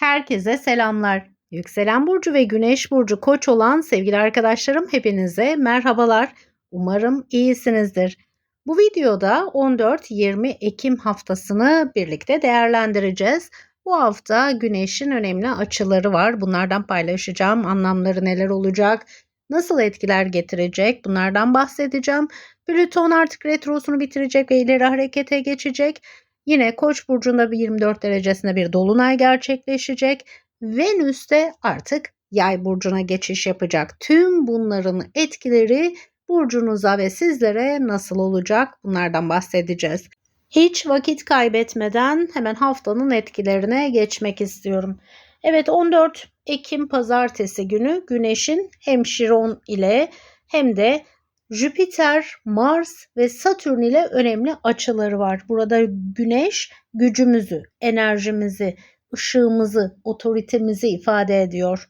Herkese selamlar. Yükselen burcu ve güneş burcu koç olan sevgili arkadaşlarım hepinize merhabalar. Umarım iyisinizdir. Bu videoda 14-20 Ekim haftasını birlikte değerlendireceğiz. Bu hafta güneşin önemli açıları var. Bunlardan paylaşacağım. Anlamları neler olacak? Nasıl etkiler getirecek? Bunlardan bahsedeceğim. Plüton artık retrosunu bitirecek ve ileri harekete geçecek. Yine Koç burcunda bir 24 derecesinde bir dolunay gerçekleşecek. Venüs de artık Yay burcuna geçiş yapacak. Tüm bunların etkileri burcunuza ve sizlere nasıl olacak? Bunlardan bahsedeceğiz. Hiç vakit kaybetmeden hemen haftanın etkilerine geçmek istiyorum. Evet 14 Ekim pazartesi günü Güneş'in hem Şiron ile hem de Jüpiter, Mars ve Satürn ile önemli açıları var. Burada Güneş gücümüzü, enerjimizi, ışığımızı, otoritemizi ifade ediyor.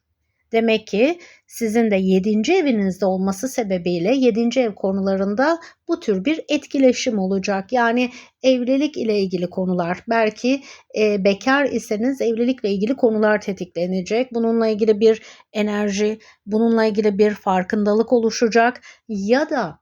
Demek ki sizin de 7. evinizde olması sebebiyle 7. ev konularında bu tür bir etkileşim olacak. Yani evlilik ile ilgili konular. Belki e, bekar iseniz evlilikle ilgili konular tetiklenecek. Bununla ilgili bir enerji, bununla ilgili bir farkındalık oluşacak ya da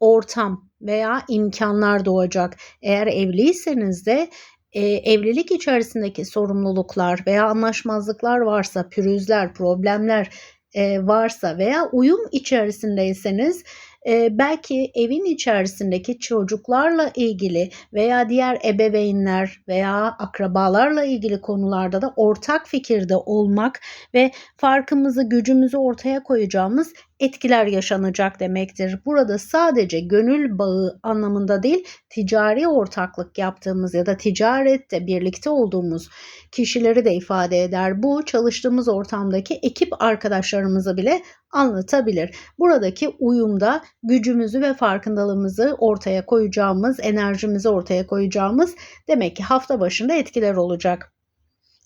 ortam veya imkanlar doğacak. Eğer evliyseniz de e, evlilik içerisindeki sorumluluklar veya anlaşmazlıklar varsa, pürüzler, problemler e, varsa veya uyum içerisindeyseniz e, belki evin içerisindeki çocuklarla ilgili veya diğer ebeveynler veya akrabalarla ilgili konularda da ortak fikirde olmak ve farkımızı, gücümüzü ortaya koyacağımız etkiler yaşanacak demektir. Burada sadece gönül bağı anlamında değil, ticari ortaklık yaptığımız ya da ticarette birlikte olduğumuz kişileri de ifade eder. Bu çalıştığımız ortamdaki ekip arkadaşlarımızı bile anlatabilir. Buradaki uyumda gücümüzü ve farkındalığımızı ortaya koyacağımız, enerjimizi ortaya koyacağımız demek ki hafta başında etkiler olacak.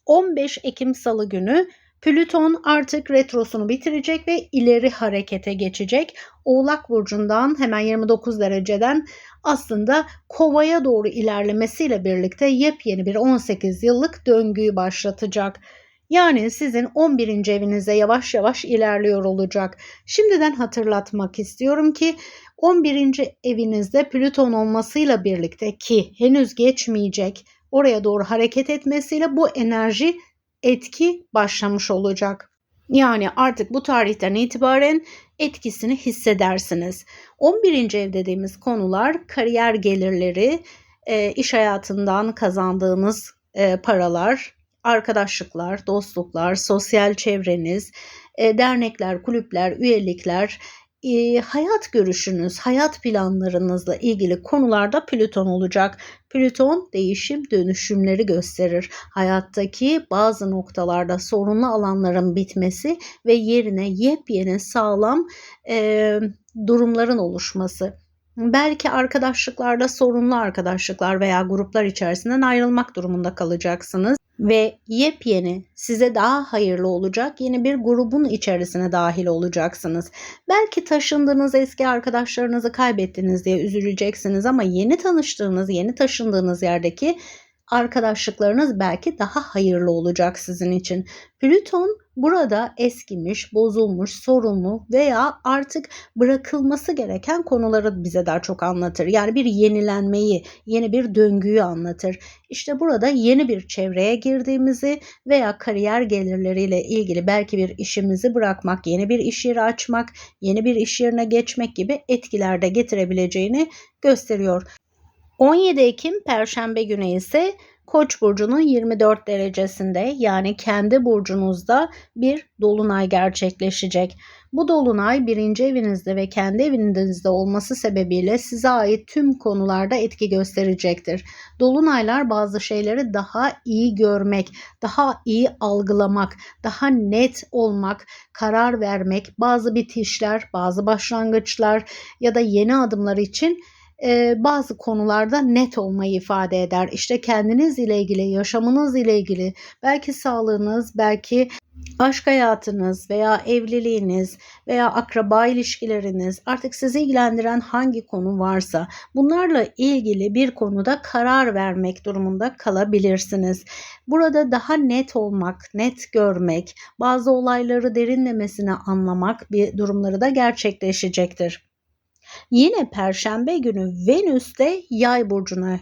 15 Ekim Salı günü Plüton artık retrosunu bitirecek ve ileri harekete geçecek. Oğlak burcundan hemen 29 dereceden aslında kovaya doğru ilerlemesiyle birlikte yepyeni bir 18 yıllık döngüyü başlatacak. Yani sizin 11. evinize yavaş yavaş ilerliyor olacak. Şimdiden hatırlatmak istiyorum ki 11. evinizde Plüton olmasıyla birlikte ki henüz geçmeyecek oraya doğru hareket etmesiyle bu enerji etki başlamış olacak. Yani artık bu tarihten itibaren etkisini hissedersiniz. 11. ev dediğimiz konular kariyer gelirleri, e, iş hayatından kazandığınız e, paralar, arkadaşlıklar, dostluklar, sosyal çevreniz, e, dernekler, kulüpler, üyelikler, hayat görüşünüz, hayat planlarınızla ilgili konularda Plüton olacak. Plüton değişim dönüşümleri gösterir. Hayattaki bazı noktalarda sorunlu alanların bitmesi ve yerine yepyeni sağlam e, durumların oluşması. Belki arkadaşlıklarda sorunlu arkadaşlıklar veya gruplar içerisinden ayrılmak durumunda kalacaksınız ve yepyeni size daha hayırlı olacak yeni bir grubun içerisine dahil olacaksınız. Belki taşındığınız eski arkadaşlarınızı kaybettiniz diye üzüleceksiniz ama yeni tanıştığınız, yeni taşındığınız yerdeki arkadaşlıklarınız belki daha hayırlı olacak sizin için. Plüton burada eskimiş, bozulmuş, sorunlu veya artık bırakılması gereken konuları bize daha çok anlatır. Yani bir yenilenmeyi, yeni bir döngüyü anlatır. İşte burada yeni bir çevreye girdiğimizi veya kariyer gelirleriyle ilgili belki bir işimizi bırakmak, yeni bir iş yeri açmak, yeni bir iş yerine geçmek gibi etkilerde getirebileceğini gösteriyor. 17 Ekim Perşembe günü ise Koç burcunun 24 derecesinde yani kendi burcunuzda bir dolunay gerçekleşecek. Bu dolunay birinci evinizde ve kendi evinizde olması sebebiyle size ait tüm konularda etki gösterecektir. Dolunaylar bazı şeyleri daha iyi görmek, daha iyi algılamak, daha net olmak, karar vermek, bazı bitişler, bazı başlangıçlar ya da yeni adımlar için e, bazı konularda net olmayı ifade eder. İşte kendiniz ile ilgili, yaşamınız ile ilgili, belki sağlığınız, belki aşk hayatınız veya evliliğiniz veya akraba ilişkileriniz artık sizi ilgilendiren hangi konu varsa bunlarla ilgili bir konuda karar vermek durumunda kalabilirsiniz. Burada daha net olmak, net görmek, bazı olayları derinlemesine anlamak bir durumları da gerçekleşecektir. Yine perşembe günü Venüs de yay burcuna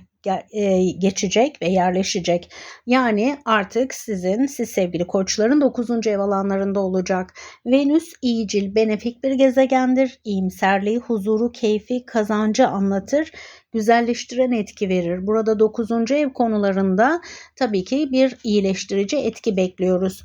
e, geçecek ve yerleşecek. Yani artık sizin, siz sevgili koçların 9. ev alanlarında olacak. Venüs iyicil, benefik bir gezegendir. İyimserliği, huzuru, keyfi, kazancı anlatır. Güzelleştiren etki verir. Burada 9. ev konularında tabii ki bir iyileştirici etki bekliyoruz.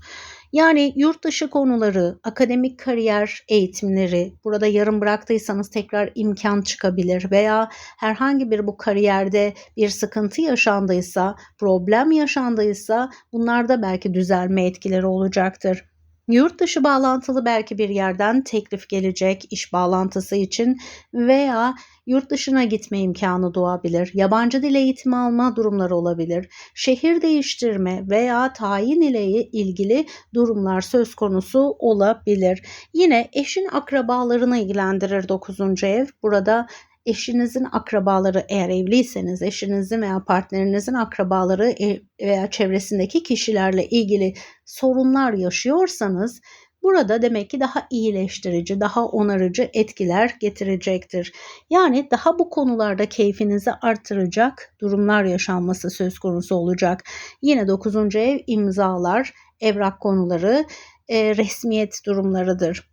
Yani yurt dışı konuları, akademik kariyer eğitimleri, burada yarım bıraktıysanız tekrar imkan çıkabilir veya herhangi bir bu kariyerde bir sıkıntı yaşandıysa, problem yaşandıysa bunlarda belki düzelme etkileri olacaktır. Yurt dışı bağlantılı belki bir yerden teklif gelecek iş bağlantısı için veya yurt dışına gitme imkanı doğabilir. Yabancı dil eğitimi alma durumları olabilir. Şehir değiştirme veya tayin ile ilgili durumlar söz konusu olabilir. Yine eşin akrabalarını ilgilendirir 9. ev. Burada eşinizin akrabaları eğer evliyseniz eşinizin veya partnerinizin akrabaları e, veya çevresindeki kişilerle ilgili sorunlar yaşıyorsanız burada demek ki daha iyileştirici, daha onarıcı etkiler getirecektir. Yani daha bu konularda keyfinizi artıracak durumlar yaşanması söz konusu olacak. Yine 9. ev imzalar, evrak konuları, e, resmiyet durumlarıdır.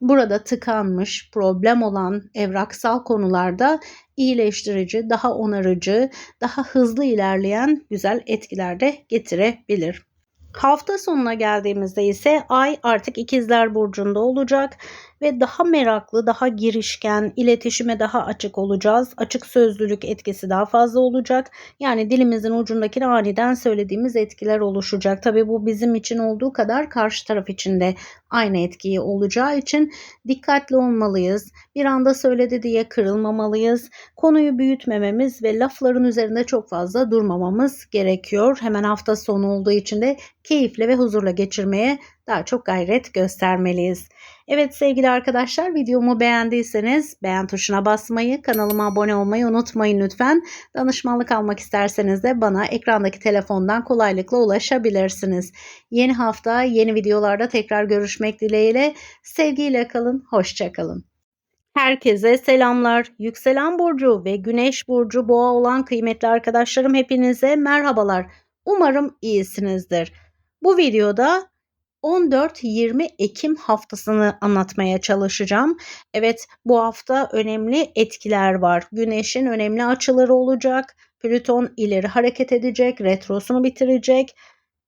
Burada tıkanmış, problem olan evraksal konularda iyileştirici, daha onarıcı, daha hızlı ilerleyen güzel etkiler de getirebilir. Hafta sonuna geldiğimizde ise ay artık ikizler burcunda olacak ve daha meraklı, daha girişken, iletişime daha açık olacağız. Açık sözlülük etkisi daha fazla olacak. Yani dilimizin ucundaki aniden söylediğimiz etkiler oluşacak. Tabii bu bizim için olduğu kadar karşı taraf için de aynı etkiyi olacağı için dikkatli olmalıyız. Bir anda söyledi diye kırılmamalıyız. Konuyu büyütmememiz ve lafların üzerinde çok fazla durmamamız gerekiyor. Hemen hafta sonu olduğu için de keyifle ve huzurla geçirmeye daha çok gayret göstermeliyiz. Evet sevgili arkadaşlar videomu beğendiyseniz beğen tuşuna basmayı, kanalıma abone olmayı unutmayın lütfen. Danışmanlık almak isterseniz de bana ekrandaki telefondan kolaylıkla ulaşabilirsiniz. Yeni hafta yeni videolarda tekrar görüşmek dileğiyle. Sevgiyle kalın, hoşçakalın. Herkese selamlar. Yükselen burcu ve güneş burcu boğa olan kıymetli arkadaşlarım hepinize merhabalar. Umarım iyisinizdir. Bu videoda 14-20 Ekim haftasını anlatmaya çalışacağım. Evet bu hafta önemli etkiler var. Güneşin önemli açıları olacak. Plüton ileri hareket edecek, retrosunu bitirecek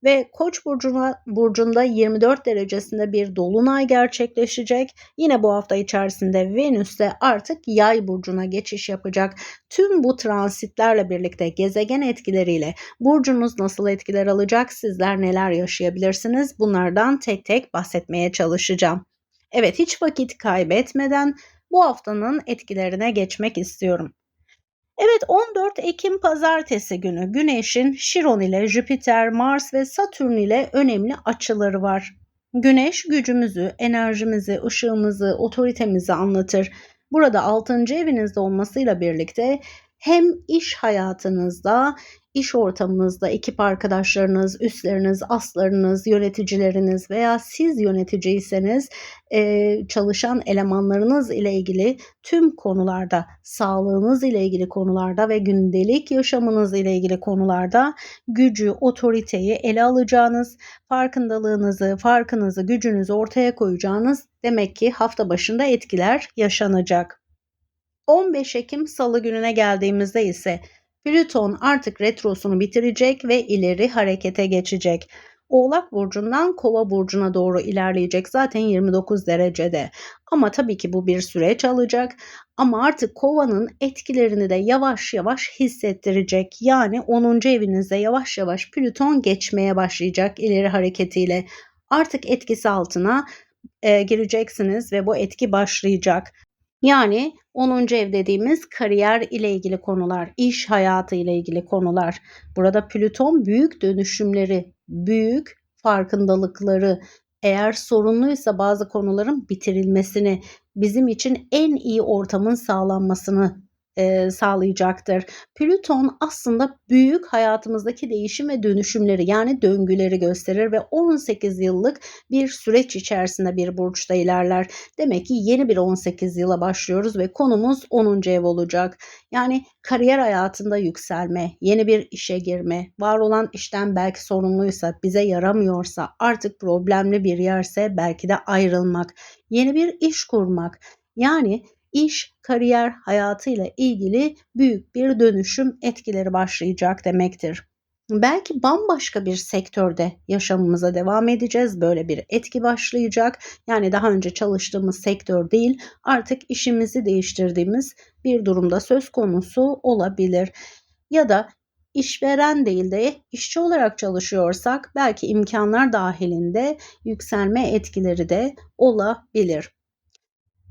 ve Koç burcuna burcunda 24 derecesinde bir dolunay gerçekleşecek. Yine bu hafta içerisinde Venüs de artık Yay burcuna geçiş yapacak. Tüm bu transitlerle birlikte gezegen etkileriyle burcunuz nasıl etkiler alacak? Sizler neler yaşayabilirsiniz? Bunlardan tek tek bahsetmeye çalışacağım. Evet hiç vakit kaybetmeden bu haftanın etkilerine geçmek istiyorum. Evet 14 Ekim pazartesi günü Güneş'in Şiron ile Jüpiter, Mars ve Satürn ile önemli açıları var. Güneş gücümüzü, enerjimizi, ışığımızı, otoritemizi anlatır. Burada 6. evinizde olmasıyla birlikte hem iş hayatınızda iş ortamınızda ekip arkadaşlarınız, üstleriniz, aslarınız, yöneticileriniz veya siz yöneticiyseniz çalışan elemanlarınız ile ilgili tüm konularda, sağlığınız ile ilgili konularda ve gündelik yaşamınız ile ilgili konularda gücü, otoriteyi ele alacağınız, farkındalığınızı, farkınızı, gücünüzü ortaya koyacağınız demek ki hafta başında etkiler yaşanacak. 15 Ekim Salı gününe geldiğimizde ise Plüton artık retrosunu bitirecek ve ileri harekete geçecek. Oğlak burcundan Kova burcuna doğru ilerleyecek zaten 29 derecede. Ama tabii ki bu bir süreç alacak. Ama artık Kova'nın etkilerini de yavaş yavaş hissettirecek. Yani 10. evinizde yavaş yavaş Plüton geçmeye başlayacak ileri hareketiyle. Artık etkisi altına e, gireceksiniz ve bu etki başlayacak. Yani 10. ev dediğimiz kariyer ile ilgili konular, iş hayatı ile ilgili konular. Burada Plüton büyük dönüşümleri, büyük farkındalıkları, eğer sorunluysa bazı konuların bitirilmesini, bizim için en iyi ortamın sağlanmasını e, sağlayacaktır. Plüton aslında büyük hayatımızdaki değişim ve dönüşümleri yani döngüleri gösterir ve 18 yıllık bir süreç içerisinde bir burçta ilerler. Demek ki yeni bir 18 yıla başlıyoruz ve konumuz 10. ev olacak. Yani kariyer hayatında yükselme, yeni bir işe girme, var olan işten belki sorumluysa, bize yaramıyorsa, artık problemli bir yerse belki de ayrılmak, yeni bir iş kurmak. Yani iş, kariyer hayatıyla ilgili büyük bir dönüşüm etkileri başlayacak demektir. Belki bambaşka bir sektörde yaşamımıza devam edeceğiz. Böyle bir etki başlayacak. Yani daha önce çalıştığımız sektör değil, artık işimizi değiştirdiğimiz bir durumda söz konusu olabilir. Ya da işveren değil de işçi olarak çalışıyorsak belki imkanlar dahilinde yükselme etkileri de olabilir.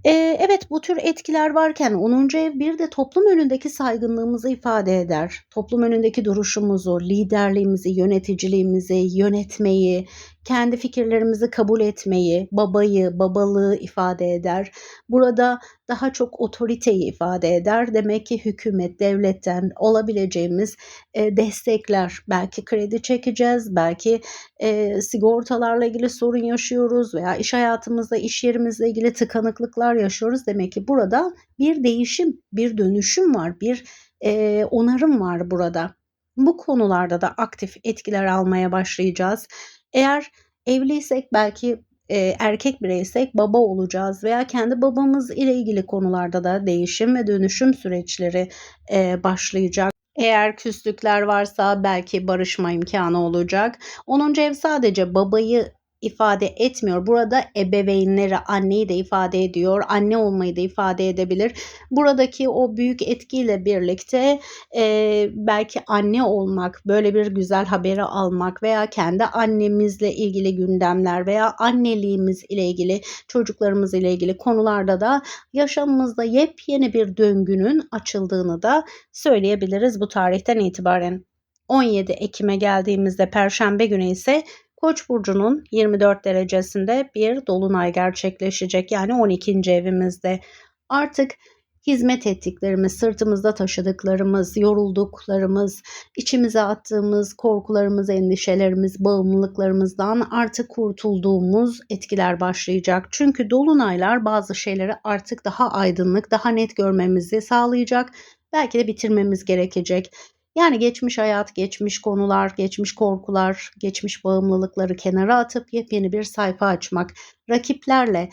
Eee, evet, bu tür etkiler varken 10. ev bir de toplum önündeki saygınlığımızı ifade eder. Toplum önündeki duruşumuzu, liderliğimizi, yöneticiliğimizi, yönetmeyi, kendi fikirlerimizi kabul etmeyi, babayı, babalığı ifade eder. Burada daha çok otoriteyi ifade eder. Demek ki hükümet, devletten olabileceğimiz e, destekler, belki kredi çekeceğiz, belki e, sigortalarla ilgili sorun yaşıyoruz veya iş hayatımızda, iş yerimizle ilgili tıkanıklıklar yaşıyoruz. Demek ki burada bir değişim, bir dönüşüm var, bir e, onarım var burada. Bu konularda da aktif etkiler almaya başlayacağız. Eğer evliysek belki e, erkek bireysek baba olacağız veya kendi babamız ile ilgili konularda da değişim ve dönüşüm süreçleri e, başlayacak. Eğer küslükler varsa belki barışma imkanı olacak. 10. ev sadece babayı ifade etmiyor. Burada ebeveynleri, anneyi de ifade ediyor. Anne olmayı da ifade edebilir. Buradaki o büyük etkiyle birlikte e, belki anne olmak, böyle bir güzel haberi almak veya kendi annemizle ilgili gündemler veya anneliğimiz ile ilgili, çocuklarımız ile ilgili konularda da yaşamımızda yepyeni bir döngünün açıldığını da söyleyebiliriz bu tarihten itibaren. 17 Ekim'e geldiğimizde Perşembe günü ise Koç burcunun 24 derecesinde bir dolunay gerçekleşecek. Yani 12. evimizde. Artık hizmet ettiklerimiz, sırtımızda taşıdıklarımız, yorulduklarımız, içimize attığımız korkularımız, endişelerimiz, bağımlılıklarımızdan artık kurtulduğumuz etkiler başlayacak. Çünkü dolunaylar bazı şeyleri artık daha aydınlık, daha net görmemizi sağlayacak. Belki de bitirmemiz gerekecek. Yani geçmiş hayat, geçmiş konular, geçmiş korkular, geçmiş bağımlılıkları kenara atıp yepyeni bir sayfa açmak, rakiplerle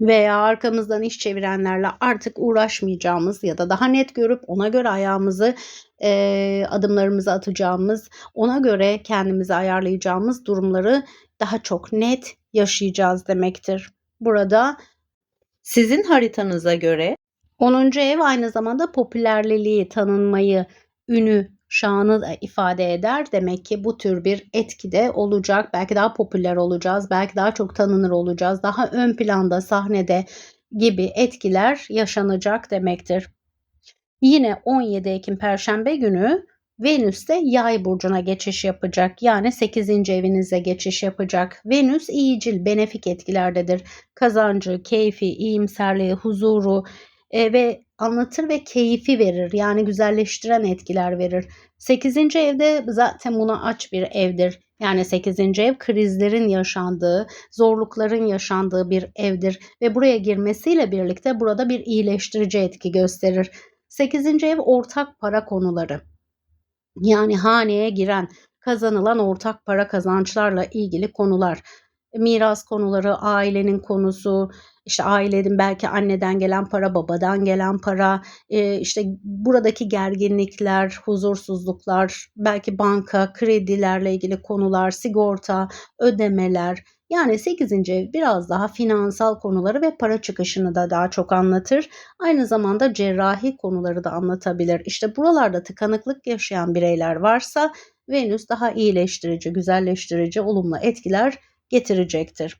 veya arkamızdan iş çevirenlerle artık uğraşmayacağımız ya da daha net görüp ona göre ayağımızı e, adımlarımızı atacağımız, ona göre kendimizi ayarlayacağımız durumları daha çok net yaşayacağız demektir. Burada sizin haritanıza göre 10. ev aynı zamanda popülerliliği, tanınmayı, ünü, şanı ifade eder. Demek ki bu tür bir etki de olacak. Belki daha popüler olacağız, belki daha çok tanınır olacağız. Daha ön planda, sahnede gibi etkiler yaşanacak demektir. Yine 17 Ekim Perşembe günü Venüs de yay burcuna geçiş yapacak. Yani 8. evinize geçiş yapacak. Venüs iyicil, benefik etkilerdedir. Kazancı, keyfi, iyimserliği, huzuru e, ve anlatır ve keyfi verir. Yani güzelleştiren etkiler verir. 8. evde zaten buna aç bir evdir. Yani 8. ev krizlerin yaşandığı, zorlukların yaşandığı bir evdir ve buraya girmesiyle birlikte burada bir iyileştirici etki gösterir. 8. ev ortak para konuları. Yani haneye giren, kazanılan ortak para kazançlarla ilgili konular miras konuları, ailenin konusu, işte ailenin belki anneden gelen para, babadan gelen para, e, işte buradaki gerginlikler, huzursuzluklar, belki banka, kredilerle ilgili konular, sigorta, ödemeler. Yani 8. ev biraz daha finansal konuları ve para çıkışını da daha çok anlatır. Aynı zamanda cerrahi konuları da anlatabilir. İşte buralarda tıkanıklık yaşayan bireyler varsa Venüs daha iyileştirici, güzelleştirici, olumlu etkiler getirecektir.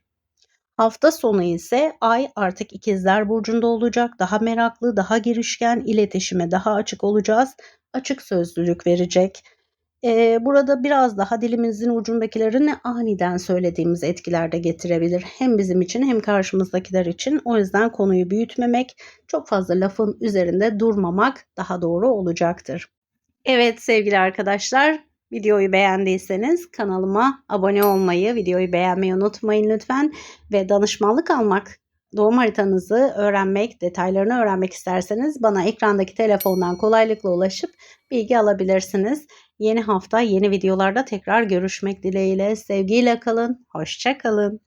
Hafta sonu ise ay artık ikizler burcunda olacak. Daha meraklı, daha girişken, iletişime daha açık olacağız. Açık sözlülük verecek. Eee, burada biraz daha dilimizin ucundakilerini aniden söylediğimiz etkiler de getirebilir. Hem bizim için hem karşımızdakiler için. O yüzden konuyu büyütmemek, çok fazla lafın üzerinde durmamak daha doğru olacaktır. Evet sevgili arkadaşlar, videoyu beğendiyseniz kanalıma abone olmayı, videoyu beğenmeyi unutmayın lütfen ve danışmanlık almak, doğum haritanızı öğrenmek, detaylarını öğrenmek isterseniz bana ekrandaki telefondan kolaylıkla ulaşıp bilgi alabilirsiniz. Yeni hafta yeni videolarda tekrar görüşmek dileğiyle. Sevgiyle kalın, hoşça kalın.